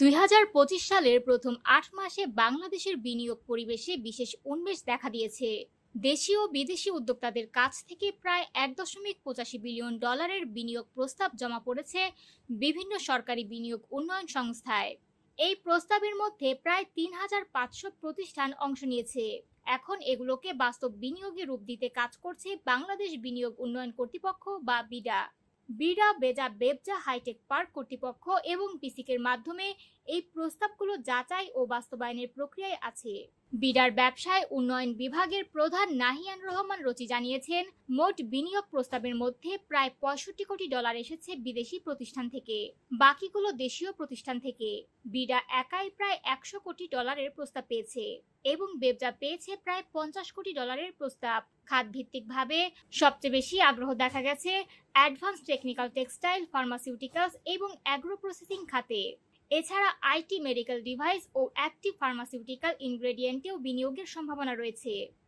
দুই হাজার পঁচিশ সালের প্রথম আট মাসে বাংলাদেশের বিনিয়োগ পরিবেশে বিশেষ উন্মেষ দেখা দিয়েছে। দেশীয় ও বিদেশি উদ্যোক্তাদের কাছ থেকে প্রায় এক দশমিক পঁচাশি বিলিয়ন ডলারের বিনিয়োগ প্রস্তাব জমা পড়েছে বিভিন্ন সরকারি বিনিয়োগ উন্নয়ন সংস্থায়। এই প্রস্তাবের মধ্যে প্রায় তিন হাজার পাঁচশো প্রতিষ্ঠান অংশ নিয়েছে। এখন এগুলোকে বাস্তব বিনিয়োগে রূপ দিতে কাজ করছে বাংলাদেশ বিনিয়োগ উন্নয়ন কর্তৃপক্ষ বা বিডা। বিডা, বেজা, বেবজা, হাইটেক পার্ক, কর্তৃপক্ষ এবং পিসিকের মাধ্যমে এই প্রস্তাবগুলো যাচাই ও বাস্তবায়নের প্রক্রিয়ায় আছে। বিডার ব্যবসায় উন্নয়ন বিভাগের প্রধান নাহিয়ান রহমান রচি জানিয়েছেন, মোট বিনিয়োগ প্রস্তাবের মধ্যে প্রায় পঁয়ষট্টি কোটি ডলার এসেছে বিদেশি প্রতিষ্ঠান থেকে। বাকিগুলো দেশীয় প্রতিষ্ঠান থেকে। বিডা একাই প্রায় একশো কোটি ডলারের প্রস্তাব পেয়েছে এবং বেবজা পেয়েছে প্রায় পঞ্চাশ কোটি ডলারের প্রস্তাব। খাতভিত্তিকভাবে সবচেয়ে বেশি আগ্রহ দেখা গেছে অ্যাডভান্স টেকনিক্যাল টেক্সটাইল, ফার্মাসিউটিক্যালস এবং অ্যাগ্রো প্রসেসিং খাতে। এছাড়া আইটি মেডিকেল ডিভাইস ও অ্যাক্টিভ ফার্মাসিউটিক্যাল ইনগ্রেডিয়েন্টেও বিনিয়োগের সম্ভাবনা রয়েছে।